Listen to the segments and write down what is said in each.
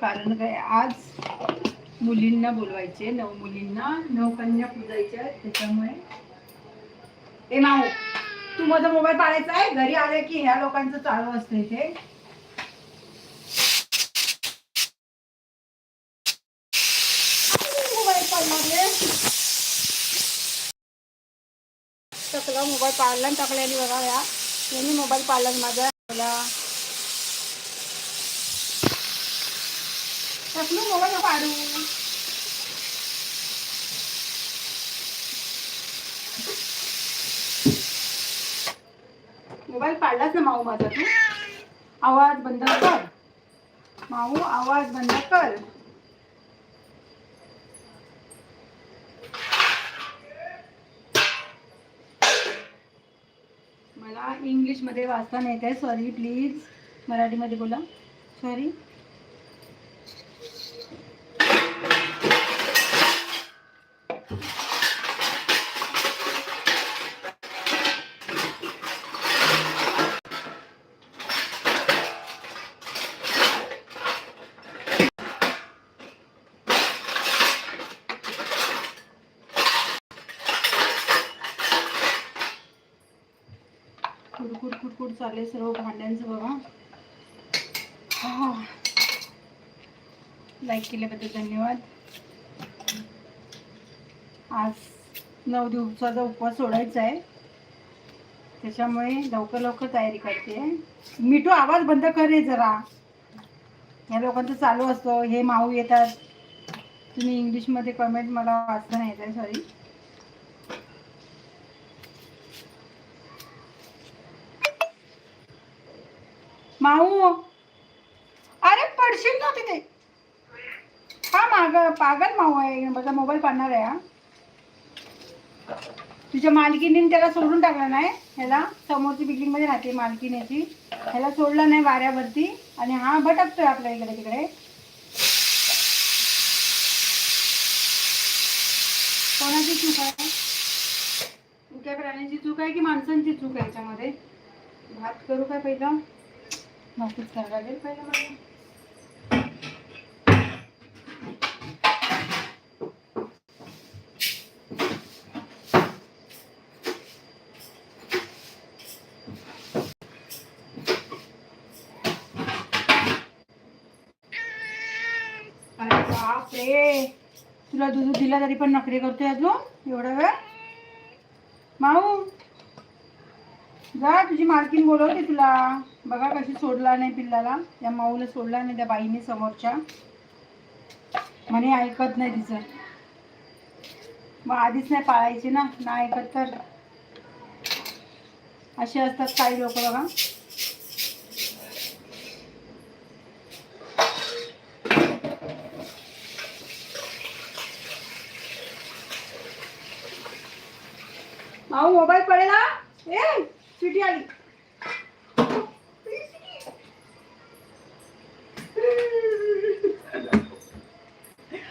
कारण काय आज मुलींना बोलवायचे नऊ मुलींना नवकन्या पूजायच्या त्याच्यामुळे. ए माऊ तू माझा मोबाईल पाडायचा आहे? घरी आले की ह्या लोकांचं चालू असतं इथे. मोबाईल पाडला मोबाईल टाकल्याने बघा या. यांनी मोबाईल पाडला माझा. टाकलो मोबाईल पाडू. मोबाईल पाडलाच ना माऊ माझा तू. आवाज बंद कर. माऊ आवाज बंद कर. मला इंग्लिशमध्ये वाचता नाही आहे. सॉरी प्लीज मराठीमध्ये बोला. सॉरी कुडकुड सर्व भांड्यांचं बघा. लाईक केल्याबद्दल धन्यवाद. आज नऊ दिवसाचा उपवास सोडायचा आहे. त्याच्यामुळे लवकर लवकर तयारी करते. मिठू आवाज बंद कर रे जरा. या लोकांचं चालू असतो. हे माऊ येतात. तुम्ही इंग्लिशमध्ये कमेंट मला वाचता नाही येत सॉरी माऊ. अरे पडशील ना तिथे. हा माग पागल माऊ आहे. माझा मोबाईल पाडणार आहे हा. तुझ्या मालकीने त्याला सोडून टाकला नाही. ह्याला समोरची बिल्डिंगमध्ये राहते मालकीनेची. ह्याला सोडला नाही वाऱ्यावरती. आणि हा भटकतोय आपल्या इकडे तिकडे. कोणाची चूक आहे? मुक्या प्राण्यांची चूक आहे की माणसांची चूक आहे याच्यामध्ये? भात करू काय पहिलं? भातच करावं लागेल पहिलं मला अरे तुला दूध दिला तरी पण नखरे करतोय अजून? एवढा वेळ? माऊ? जा तुझी मालकीन बोलवते तुला. बघा कशी सोडला नाही पिल्लाला. त्या माऊला सोडला नाही त्या बाईने समोरच्या. म्हणे ऐकत नाही तिचं. मग आधीच नाही पाळायची ना नाही ऐकत तर. असे असतात काही लोक बघा. माऊ मोबाईल पडेल? किती आली.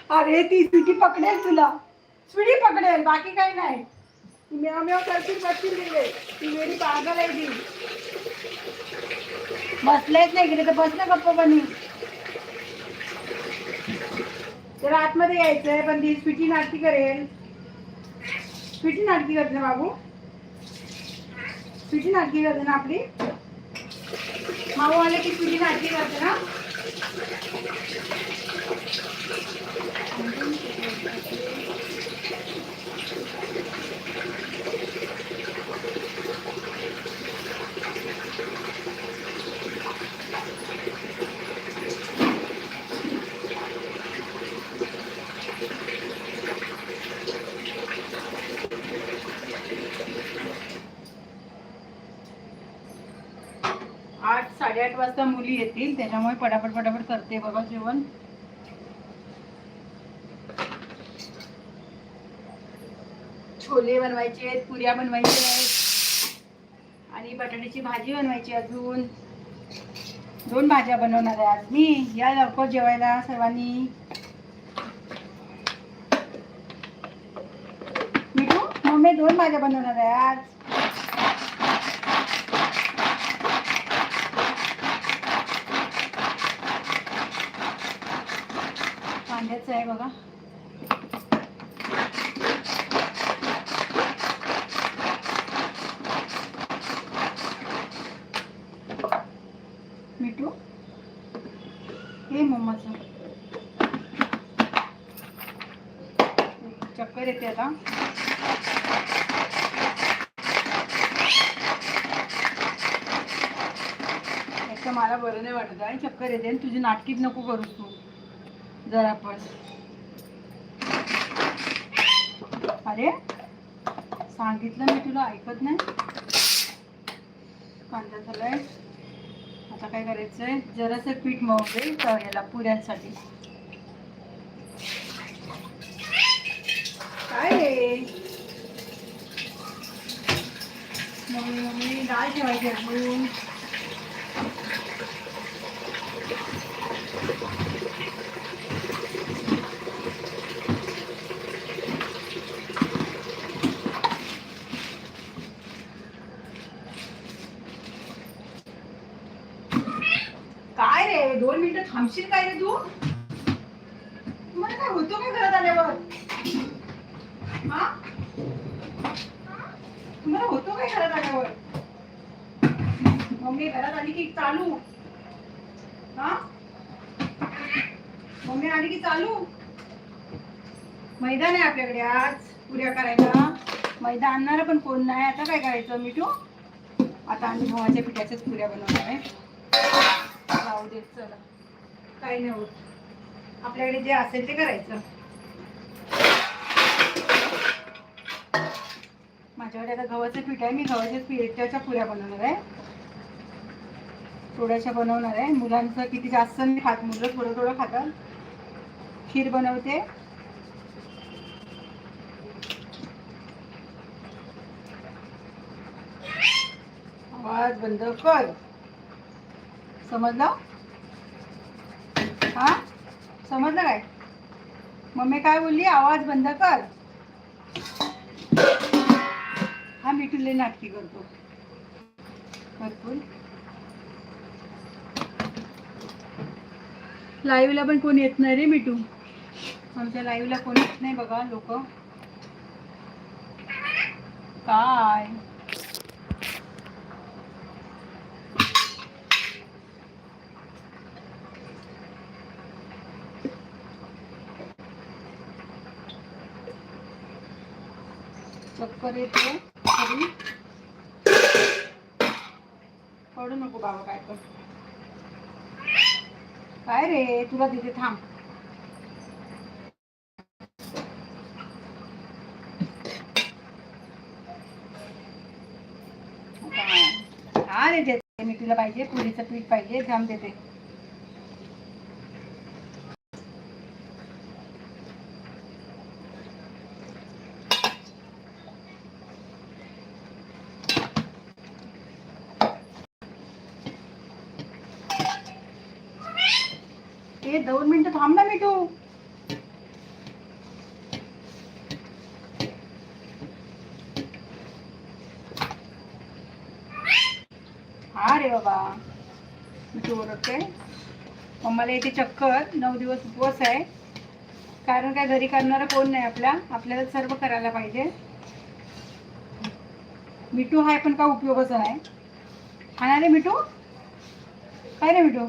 अरे ती स्वीटी पकडेल तुला. स्वीटी पकडेल बाकी काही नाही. ती मेव मेव करतील बसतील तिकडे. ती वेळी पागल आहे ती. बसलेच नाही इकडे तर बस ना गप्प बनी. तर आतमध्ये यायचंय पण ती स्वीटी नाटकी करेल. स्वीटी नाटकी करते ना बाबू? तुझी नाटकी करते ना आपली? माऊ आले की तुझी नाटकी करते ना? वाजता मुली येतील त्याच्यामुळे पटापट पटापट करते बघा जेवण. छोले बनवायचे आहेत पुऱ्या बनवायच्या आहेत आणि बटाट्याची भाजी बनवायची अजून. दोन भाज्या बनवणार आहे आज. मी या लवकर जेवायला सर्वांनी. मिठू मम्मी दोन भाज्या बनवणार आहे आज. कांद्याचं आहे बघा. मिठू हे मम्माचं चक्कर येते आता. मला बरं नाही वाटत आणि चक्कर येते आणि तुझी नाटकीत नको करूस तू. जरा पण. अरे सांगितलं मी तुला ऐकत नाही. कांदा झालाय. आता काय करायचंय? जरासं पीठ मळते तळ्याला पुऱ्यांसाठी. काय रे? मम्मी मम्मी डाळ ठेवायची अजून काय रे दोन मिनिटं थांबशील काय रे तू तुम्हाला काय होतो काय घरात आल्यावर हा तुम्हाला होतो काय घरात आल्यावर मम्मी घरात आली की चालू हा मम्मी आली की चालू मैदान आहे आपल्याकडे आज पुऱ्या करायला मैदा आणणार पण कोण नाही आता काय करायचं मिठू? आता आम्ही गव्हाच्या पिठाच्याच पुऱ्या बनवणार आहे. जाऊ दे चला. काही नाही होत. आपल्याकडे जे असेल ते करायचं. माझ्याकडे आता गव्हाचं पीठ आहे. मी गव्हाच्या पिठाच्या पुऱ्या बनवणार आहे. थोड्याशा बनवणार आहे. मुलांचं किती जास्त नाही खात मुलं थोडं थोडं खातात. खीर बनवते. आवाज बंद कर. समजलं? हा? समजलं काय? मम्मी काय बोलली? आवाज बंद कर. हा मिठूले नाटकी करतो. भरपूर. लाईव्हला पण कोण येत नाही रे मिठू आमच्या लाईव्हला कोण येत नाही बघा लोक. काय? चक्कर येते तरी पडू नको बाबा काय पण. काय रे तुला तिथे थांब. हा रे देते मी तुला पाहिजे पुरीचं पीठ पाहिजे थांब देते ए दोन मिनिटं थांब ना मिठू हा रे बाबा मिठू ओरडते मम्माला येते चक्कर नऊ दिवस उपवास आहे. कारण काय घरी करणारा कोण नाही आपल्या आपल्याला सर्व करायला पाहिजे. मिठू हाय पण काय उपयोगाचा नाही खाणार रे मिठू? काय रे मिठू?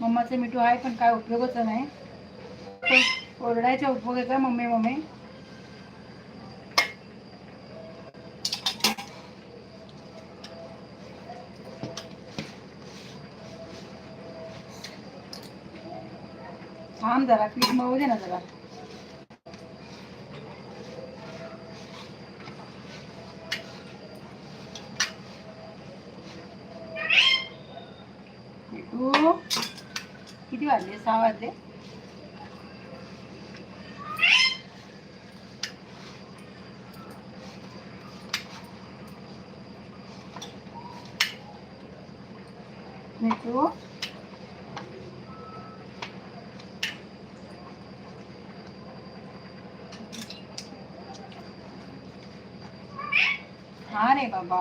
मम्माचं मिठू आहे पण काय उपयोगाचं नाही. ओरडायच्या उपयोगाचा मम्मी मम्मी. थांब जरा पीठ मळू दे ना जरा. किती वाजले? सहा वाजले. मिठू हा रे बाबा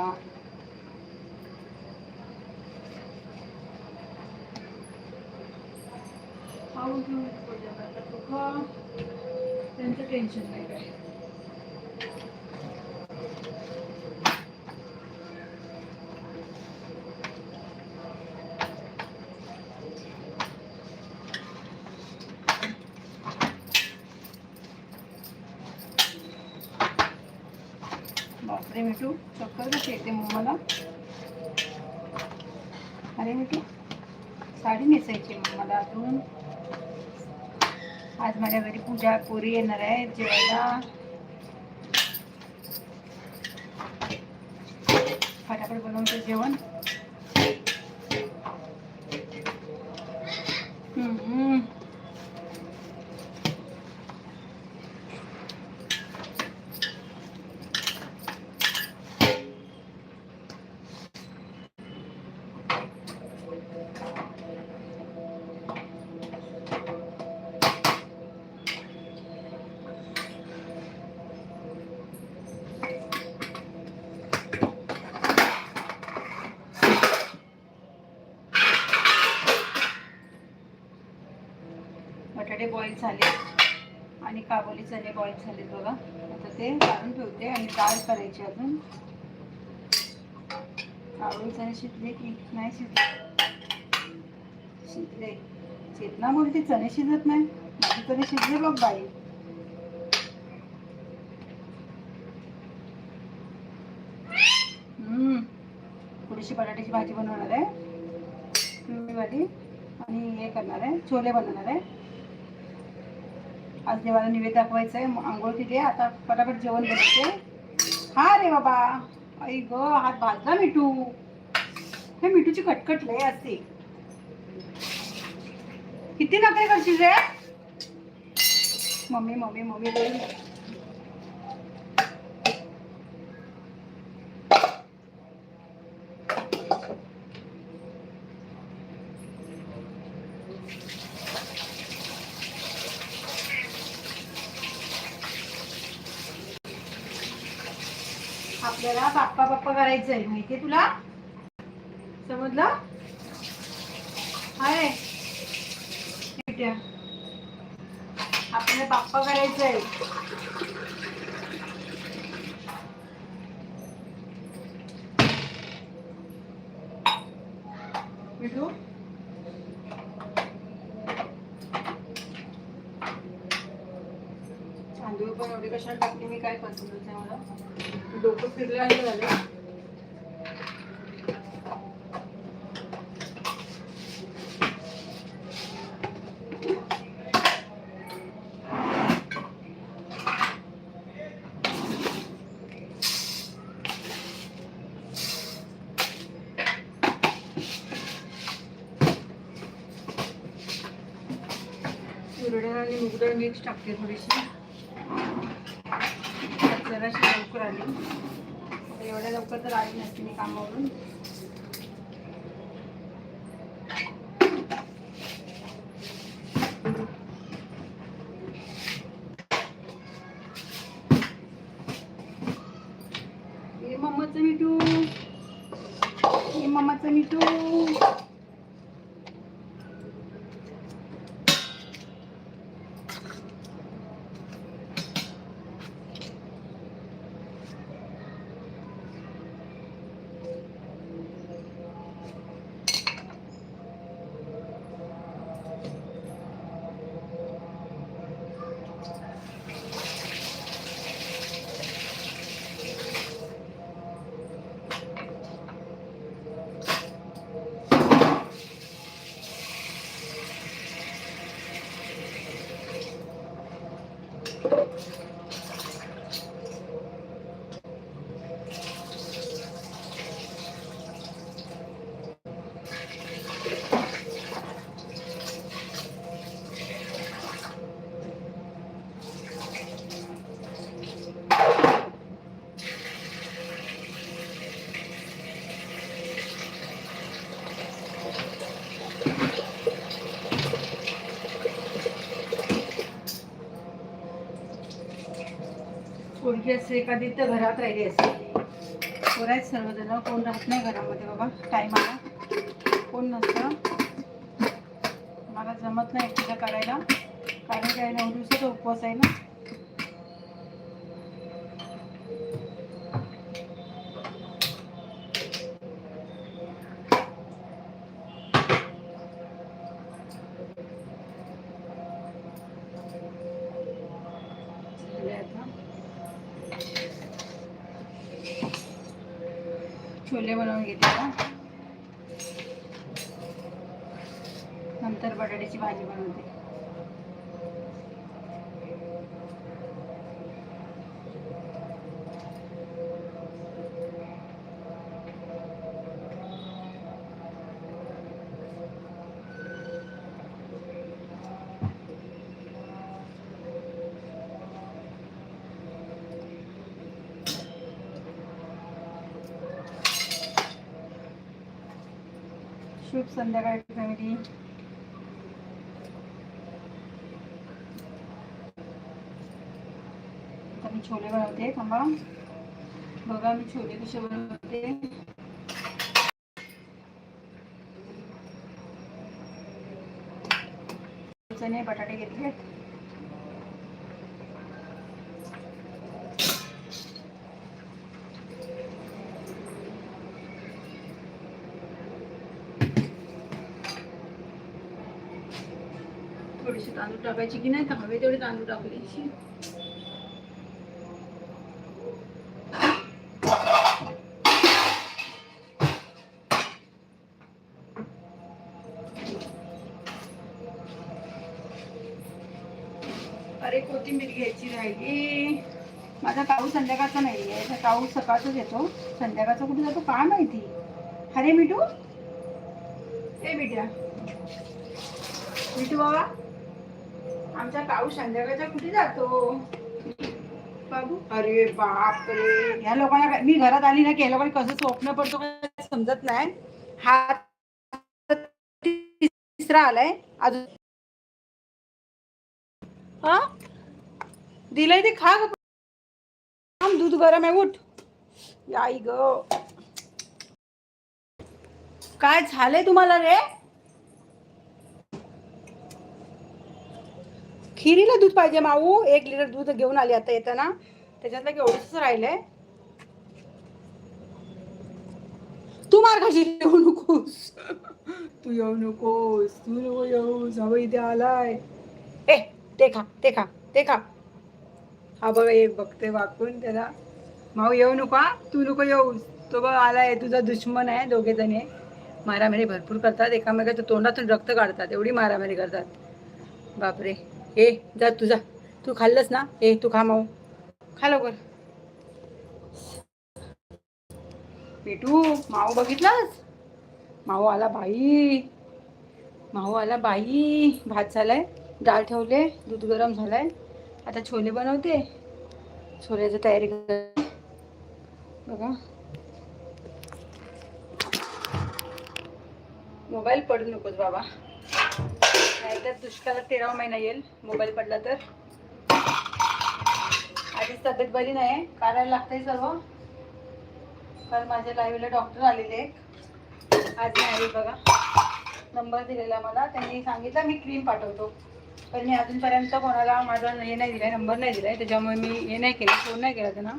माऊ घेऊन येतो जगाला तुका त्यांचं टेन्शन नाही काय बापरे मिठू चक्कर कशी येते मग मला अरे मिठू साडी मग मला अजून आज माझ्या घरी पूजा पोरी येणार आहे. जेवायला. फटाफट बनवतो जेवण. बटाटे बॉईल झाले. आणि काबोली चणे बॉईल झालेत बघा. आता ते काढून ठेवते आणि डाळ करायची अजून. काबोली चणे शिजले की नाही शिजले? शिजले. चेतना बोलते चणे शिजत नाही. माझे चणे शिजले बघ बाई. हम्म. थोडीशी बटाट्याची भाजी बनवणार आहे. आणि हे करणार आहे. छोले बनवणार आहे. आज देवाला निवेद दाखवायचं आहे आंघोळ केली आता पटापट जेवण बनवते हा रे बाबा. आई ग हात भाजला मिठू. हे मिठूची कटकट लय असते. किती नकरे करशील रे? मम्मी मम्मी मम्मी बोल आपल्याला बाप्पा बाप्पा करायचं आहे माहितीये तुला? समजलं? हाय. आपल्याला बाप्पा करायचं आहे मिठू तांदूळ पण एवढे कशाला टाकते मी काय पसंत आहे डोकं फिरलं आहे झालं. आणि मुगडण मिक्स टाकते थोडीशी जराशी लवकर आली आता एवढ्या लवकर तर आली नसते मी कामावरून हे मम्माचं मिठू राहिली असते एखादी तर घरात राहिली असते. पोरं सर्व सर्वजण कोण राहत नाही घरामध्ये बाबा टायमाला कोण नसतं. मला जमत नाही तिथं करायला. कारण काय नऊ दिवसाचा उपवास आहे ना झाले आता. छोले बनवून घेते का? नंतर बटाट्याची भाजी बनवते. शुभ संध्याकाळ फॅमिली आता मी छोले बनवते थांबा. बघा मी छोले कसे बनवते. चणे बटाटे घेतले थोडीशी तांदूळ टाकायची की नाही का हवे तेवढे तांदूळ टाकले. अरे कोथिंबीर घ्यायची राहिली. माझा काऊ संध्याकाळचा नाही आहे काऊ सकाळचाच येतो. संध्याकाळचा कुठे जातो काय माहिती? अरे मिठू. ए बिट्या मिठू बाबा. आमचा काऊ संध्याकाळचा कुठे जातो? बाबू? अरे बाप रे. ह्या लोकांना मी घरात आली ना की या लोकांना कसं स्वप्न पडतो काय समजत नाही. हा तिसरा आलाय. अजून हा? दिलंय ते खा ग. दूध गरम आहे उठ. आई ग. काय झालंय तुम्हाला रे? खिरीला दूध पाहिजे माऊ. एक लिटर दूध घेऊन आली आता येताना. त्याच्यातलं केवढंच राहिलंय. तू मार खाशील येऊ नकोस. तू येऊ नकोस. तू नको येऊ. जावं इथे आलाय. ए ते खा ते खा ते खा. हा बघ एक बघते वाकून त्याला. माऊ येऊ नको हा. तू नको येऊ. तो बघ आलाय. तुझा दुश्मन आहे दोघे जण. आहे मारामारी भरपूर करतात. एकामेकाच्या तोंडातून रक्त काढतात. एवढी मारामारी करतात. बापरे. ए जा तू जा. तू खाल्लंस ना? ए तू खा माऊ. खा लवकर. पेटू माऊ बघितलास? माऊ आला बाई. माऊ आला बाई. भात झालाय डाळ ठेवले दूध गरम झालाय. आता छोले बनवते. छोल्याची तयारी कर बघा. मोबाईल पडू नकोस बाबा. नाहीतर दुष्काळात तेरावा महिना येईल. मोबाईल पडला तर. आधीच तब्येत बरी नाही. करायला लागतंय सर्व. काल माझ्या लाईव्हला डॉक्टर आलेले आहेत आज नाही बघा. नंबर दिलेला मला. त्यांनी सांगितलं मी क्रीम पाठवतो. पण मी अजूनपर्यंत कोणाला माझा हे नाही दिलाय नंबर नाही दिलाय. त्याच्यामुळे मी हे नाही केलं फोन नाही केला त्यांना.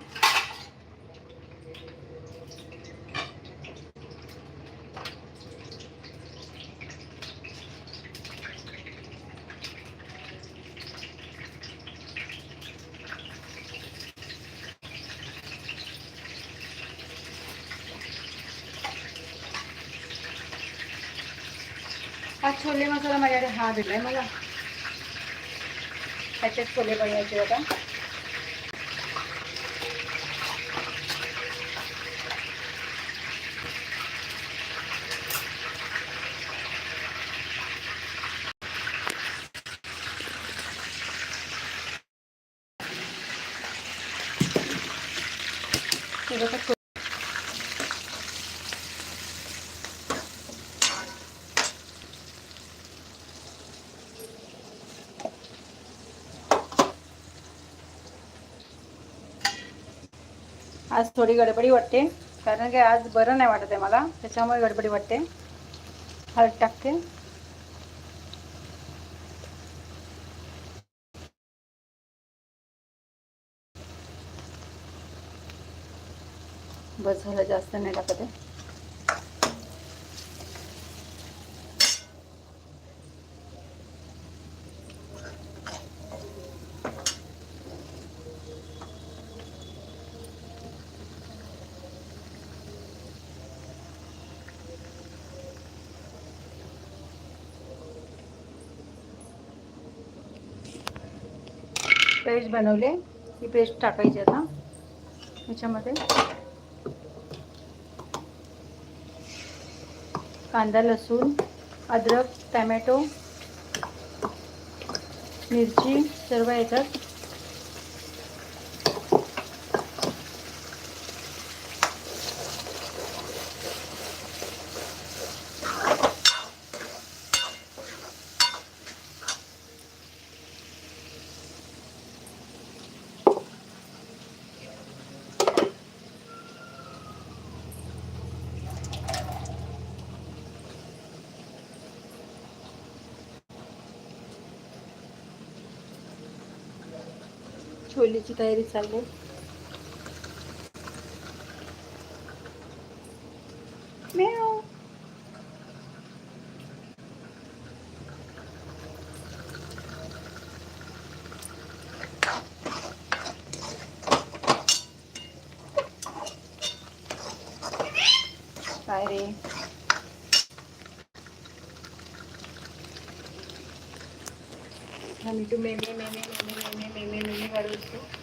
हा छोले मसाला माझ्याकडे हा दिलाय मला. त्याच्यात छोले बनवायचे होता आज थोडी गडबडी वाटते कारण की आज बरं नाही वाटत आहे मला त्याच्यामुळे गडबडी वाटते. हळद टाकते. बस झालं जास्त नाही टाकत आहे. पेस्ट बनवले. ही पेस्ट टाकायची आता. ह्याच्यामध्ये कांदा लसूण अद्रक टॅमॅटो मिरची सर्व येतात छोलेची तयारी चालली आहे. काय रे मेमे मेमे मेमे मेमे करत असतो